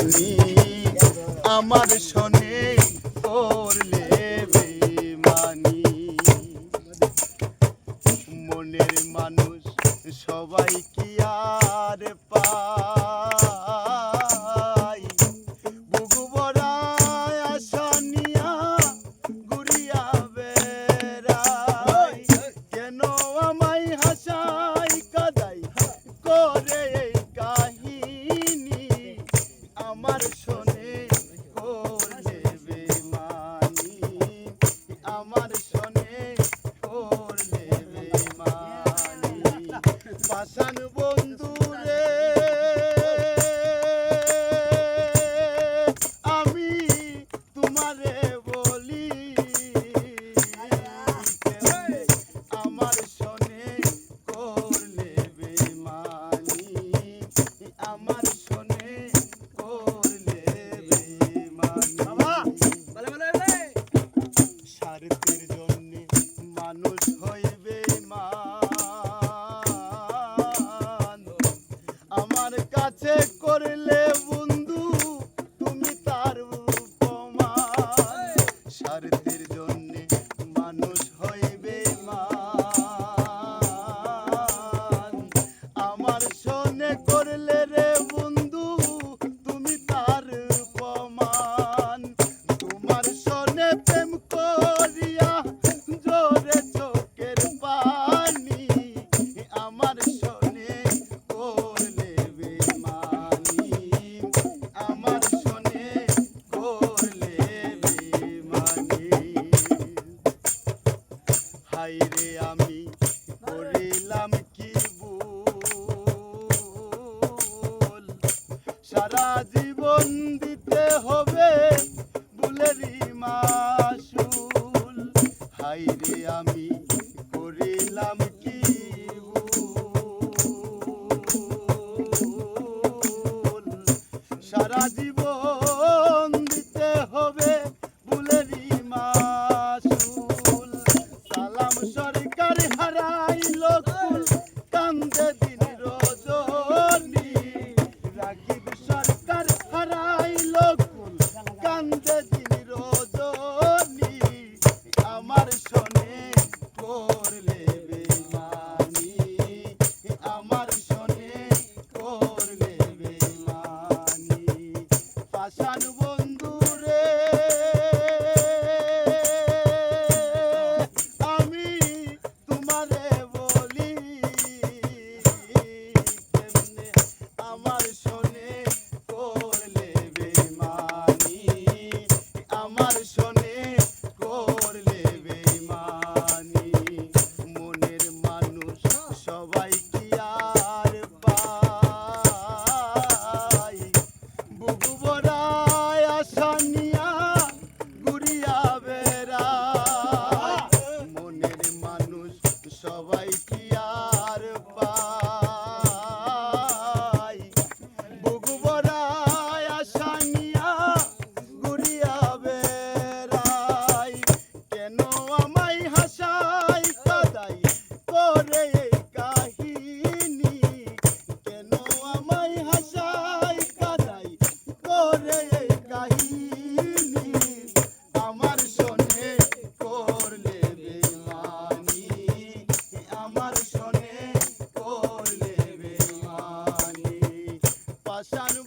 তুমি আমার সনে করলে মানি। মনের মানুষ সবাই কি আর পা বাসান বন্ধু রে কাছে করলে lam I'm out of show. আশানু